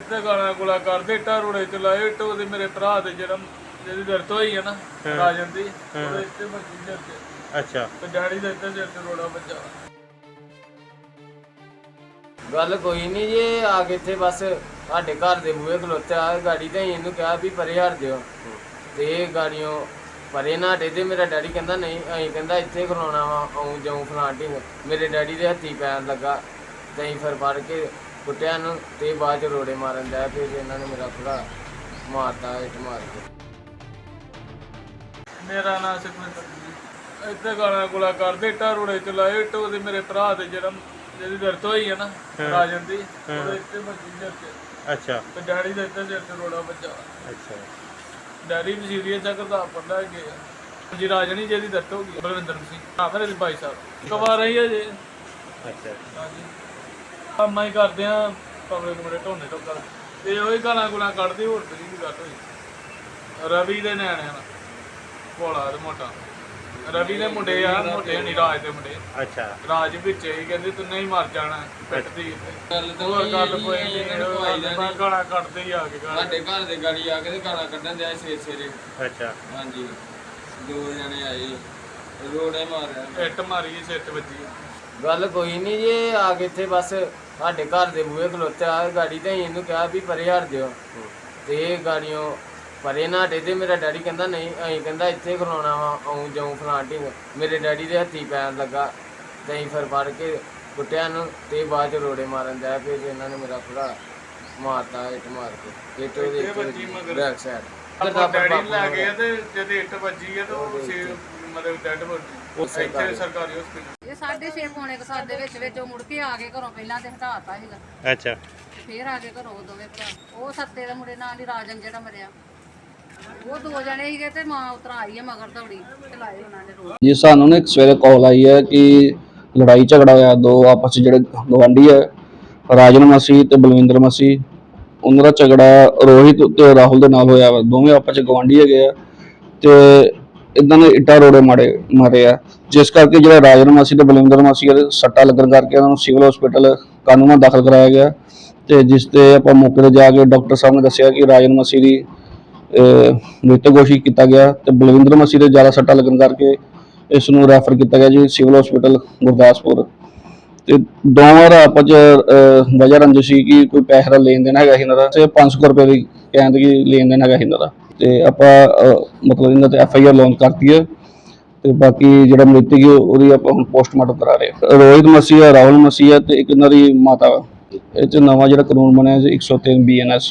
ਤੇ ਗਾਲਾਂ ਗੁਲਾ ਕਰਦੇ ਇੱਟਾਂ ਰੋੜੇ ਚ ਲਾਏ ਇੱਟ ਉਹਦੇ ਮੇਰੇ ਭਰਾ ਦੇ ਜਿਹੜਾ ਜਿਹਦੀ ਦਰਦ ਹੋਈ ਹੈ ਨਾ ਰਾਜਨ ਦੀ ਉਹਦੇ ਇੱਥੇ ਮੱਜੀ ਉੱਤੇ ਅੱਛਾ। ਤੇ ਡੈਡੀ ਦਾ ਇੱਥੇ ਤੇ ਰੋੜਾ ਵੱਜਾ। ਗੱਲ ਕੋਈ ਨਹੀਂ ਜੀ ਆ ਕੇ ਇੱਥੇ ਬਸ ਸਾਡੇ ਘਰ ਦੇ ਬੂਹੇ ਖਲੋਤਿਆ ਗਾੜੀ ਤੇ ਇਹਨੂੰ ਕਿਹਾ ਵੀ ਪਰੇ ਹਟ ਦਿਓ ਤੇ ਇਹ ਗਾੜੀਆਂ ਪਰੇ ਨਾ ਹਟੇ ਤੇ ਮੇਰਾ ਡੈਡੀ ਕਹਿੰਦਾ ਨਹੀਂ ਅਸੀਂ ਕਹਿੰਦਾ ਇੱਥੇ ਖਲੋਣਾ ਵਾ ਆਉਂ ਜਾਉਂ ਫਲਾਂਟਿੰਗ ਮੇਰੇ ਡੈਡੀ ਦੇ ਹੱਥੀ ਪੈਣ ਲੱਗਾ ਤੇ ਅਸੀਂ ਫਿਰ ਫੜ ਕੇ ਕੁੱਟਿਆ ਨੂੰ ਤੇ ਬਾਅਦ ਚ ਰੋੜੇ ਮਾਰਨ ਦਾ ਫਿਰ ਇਹਨਾਂ ਨੇ ਮੇਰਾ ਭਰਾ ਮਾਰਤਾ ਇੱਟ ਮਾਰ ਕੇ। ਮੇਰਾ ਨਾਮ ਸੁਖਵਿੰਦਰ ਜੀ ਇੱਥੇ ਗਾਲਾਂ ਗੁਲਾ ਕਰਦੇ ਇੱਟਾਂ ਰੋੜੇ ਚ ਲਾਏ ਇੱਟ ਉਹਦੇ ਮੇਰੇ ਭਰਾ ਦੇ ਜਿਹੜਾ ਜਿਹਦੀ ਦਰਦ ਹੋਈ ਹੈ ਨਾ ਰਾਜਨ ਦੀ ਉਹਦੇ ਇੱਥੇ ਮੱਜੀ ਦੇ ਉੱਤੇ ਅੱਛਾ। ਤੇ ਡੈਡੀ ਦਾ ਇੱਥੇ ਸਿਰ ਤੇ ਰੋੜਾ ਵੱਜਾ। ਅੱਛਾ। ਡੈਡੀ ਵੀ ਸੀਰੀਅਸ ਆ ਕਰਦਾ ਪੜਦਾ ਹੈਗੇ ਆ ਜੀ ਰਾਜਣੀ ਜਿਹਦੀ ਦਰਦ ਹੋ ਗਈ ਬਲਵਿੰਦਰ ਸਿੰਘ ਹਾਂ ਮੇਰੇ ਭਾਈ ਸਾਹਿਬ। ਕਵਾ ਰਹੀ ਹੈ ਜੀ। ਅੱਛਾ। ਹਾਂਜੀ। ਕੰਮਾਂ ਹੀ ਕਰਦੇ ਆ ਪਬਲਿਕ ਬੜੇ ਢੋਨੇ ਤੋਂ ਕਰ ਤੇ ਉਹੀ ਗਾਲਾਂ ਗੁਲਾਂ ਕੱਢਦੀ ਹੋਰ ਤੇ ਨਹੀਂ ਗੱਲ ਹੋਈ। ਰਵੀ ਦੇ ਨਿਆਣਿਆਂ ਨਾਲ ਭੋਲਾ ਤੇ ਮੋਟਾ। ਰਵੀ ਦੇ ਮੁੰਡੇ ਆ ਮੋਟੇ ਨਹੀਂ ਰਾਜ ਦੇ ਮੁੰਡੇ। ਅੱਛਾ। ਰਾਜ ਵਿੱਚ ਹੀ ਕਹਿੰਦੇ ਤੂੰ ਨਹੀਂ ਮਰ ਜਾਣਾ ਪਿੱਟਦੀ ਗੱਲ ਤਾਂ। ਹੋਰ ਗੱਲ ਕੋਈ ਦਾ ਨਹੀਂ ਗਾਲਾਂ ਕੱਢਦੇ ਹੀ ਆ ਕੇ ਗਾਲਾਂ ਸਾਡੇ ਘਰ ਦੇ ਗਾੜੀ ਆ ਕੇ ਤੇ ਗਾਲਾਂ ਕੱਢਣ ਦਿਆ ਸਵੇਰੇ ਸਵੇਰੇ ਅੱਛਾ। ਹਾਂਜੀ। ਦੋ ਜਣੇ ਆਏ। ਰੋੜੇ ਮਾਰਿਆ। ਇੱਟ ਮਾਰੀ ਸਿਰ ਤੇ ਵੱਜੀ। ਗੱਲ ਕੋਈ ਨਹੀਂ ਜੀ ਆ ਕੇ ਇੱਥੇ ਬਸ ਸਾਡੇ ਘਰ ਦੇ ਬੂਹੇ ਖਲੋਤਿਆ ਗਾੜੀ ਤੇ ਇਹਨੂੰ ਕਿਹਾ ਵੀ ਪਰੇ ਹਟ ਦਿਓ ਤੇ ਇਹ ਗਾੜੀਆਂ ਪਰੇ ਨਾ ਹਟੇ ਤੇ ਮੇਰਾ ਡੈਡੀ ਕਹਿੰਦਾ ਨਹੀਂ ਅਸੀਂ ਕਹਿੰਦਾ ਇੱਥੇ ਖਲੋਣਾ ਵਾ ਆਉਂ ਜਾਉਂ ਫਲਾਂਟਿੰਗ ਮੇਰੇ ਡੈਡੀ ਦੇ ਹੱਥੀ ਪੈਣ ਲੱਗਾ ਤੇ ਅਸੀਂ ਫਿਰ ਫੜ ਕੇ ਕੁੱਟਿਆ ਨੂੰ ਤੇ ਬਾਅਦ ਚ ਰੋੜੇ ਮਾਰਨ ਦਾ ਫਿਰ ਇਹਨਾਂ ਨੇ ਮੇਰਾ ਭਰਾ ਮਾਰਤਾ ਇੱਟ ਮਾਰ ਕੇ। ਇੱਟ ਉਹਦੇ ਮਗਰ। Back side. ਆਪਾਂ ਡੈਡੀ ਲੈ ਗਏ ਤੇ ਜਦ ਇੱਟ ਵੱਜੀ ਆ ਤੇ ਉਹ ਮਤਲਬ ਡੈਡ ਬੋਡੀ ਇੱਥੇ ਸਰਕਾਰੀ ਹਸਪੀਟਲ ਇਹ ਸਾਢੇ ਛੇ ਪੌਣੇ ਕੁ ਸੱਤ ਦੇ ਵਿੱਚ ਵਿੱਚ ਉਹ ਮੁੜ ਕੇ ਆ ਗਏ ਘਰੋਂ ਪਹਿਲਾਂ ਤੇ ਹਟਾਤਾ ਸੀਗਾ। ਅੱਛਾ। ਤੇ ਫੇਰ ਆ ਗਏ ਘਰੋਂ ਉਹ ਦੋਵੇਂ ਭਰਾ। ਉਹ ਸੱਤੇ ਦੇ ਮੁੰਡੇ ਨਾਲ ਹੀ ਰਾਜਨ ਜਿਹੜਾ ਮਰਿਆ। ਉਹ ਦੋ ਜਣੇ ਸੀਗੇ ਤੇ ਮਾਂ ਉਤਰਾ ਆਈ ਹੈ ਮਗਰ ਦੌੜੀ ਚਲਾਏ ਉਹਨਾਂ ਨੇ ਰੋਡ ਜੀ ਸਾਨੂੰ ਨਾ ਇੱਕ ਸਵੇਰੇ ਕਾਲ ਆਈ ਹੈ ਕਿ ਲੜਾਈ ਝਗੜਾ ਹੋਇਆ ਦੋ ਆਪਸ 'ਚ ਜਿਹੜੇ ਗਵਾਂਢੀ ਹੈ ਰਾਜਨ ਮਸੀਹ ਤੇ ਬਲਵਿੰਦਰ ਮਸੀਹ ਉਹਨਾਂ ਦਾ ਝਗੜਾ ਰੋਹਿਤ ਤੇ ਰਾਹੁਲ ਦੇ ਨਾਲ ਹੋਇਆ ਵਾ। ਦੋਵੇਂ ਆਪਸ 'ਚ ਗਵਾਂਢੀ ਹੈਗੇ ਆ। ਤੇ ਇਦਾਂ ਦੇ ਇੱਟਾਂ ਰੋੜੇ ਮਾਰੇ ਮਾਰੇ ਆ। ਜਿਸ ਕਰਕੇ ਜਿਹੜਾ ਰਾਜਨ ਮਾਸੀ ਤੇ ਬਲਵਿੰਦਰ ਮਾਸੀ ਦੇ ਸੱਟਾ ਲੱਗਣ ਕਰਕੇ ਉਹਨਾਂ ਨੂੰ ਸਿਵਲ ਹਸਪੀਟਲ ਕਾਨੂੰਨਾਂ ਦਾਖਲ ਕਰਾਇਆ ਗਿਆ। ਤੇ ਜਿਸ ਤੇ ਆਪਾਂ ਮੌਕੇ ਤੇ ਜਾ ਕੇ ਡਾਕਟਰ ਸਾਹਿਬ ਨੇ ਦੱਸਿਆ ਕਿ ਰਾਜਨ ਮਸੀਹ ਦੀ, ਅਹ ਮ੍ਰਿਤਕ ਘੋਸ਼ਿਤ ਕੀਤਾ ਗਿਆ ਤੇ ਬਲਵਿੰਦਰ ਮਸੀਹ ਦੇ ਜ਼ਿਆਦਾ ਸੱਟਾਂ ਲੱਗਣ ਕਰਕੇ ਇਸ ਨੂੰ ਰੈਫਰ ਕੀਤਾ ਗਿਆ ਜੀ ਸਿਵਲ ਹਸਪੀਟਲ ਗੁਰਦਾਸਪੁਰ। ਤੇ ਦੋਵਾਂ ਦਾ ਆਪਸ ਚ ਵਜ੍ਹਾ ਰੰਜਿਸ਼ ਸੀ ਕਿ ਕੋਈ ਪੈਸੇ ਦਾ ਲੈਣ ਦੇਣ ਹੈਗਾ ਸੀ ਇਹਨਾਂ ਦਾ। ਤੇ 500 ਰੁਪਏ ਦੀ ਕਹਿੰਦੇ ਕਿ ਲੈਣ ਦੇਣ ਹੈਗਾ ਇਹਨਾਂ ਦਾ। ਤੇ ਆਪਾਂ ਮਤਲਬ ਇਹਨਾਂ ਤੇ ਐਫ ਆਈ ਆਰ ਲੌਂਚ ਕਰਤੀ ਹੈ। ਤੇ ਬਾਕੀ ਜਿਹੜਾ ਮ੍ਰਿਤਕ ਹੈ, ਉਹਦੀ ਆਪਾਂ ਹੁਣ ਪੋਸਟਮਾਰਟਮ ਕਰਾ ਰਹੇ ਹਾਂ। ਰੋਹਿਤ ਮਸੀਹ ਹੈ, ਰਾਹੁਲ ਮਸੀਹ ਹੈ ਤੇ ਇੱਕ ਇਹਨਾਂ ਦੀ ਮਾਤਾ ਵਾ ਇਹ ਚ ਨਵਾਂ ਜਿਹੜਾ ਕਾਨੂੰਨ ਬਣਿਆ ਜੀ 103 ਬੀਐਨਐਸ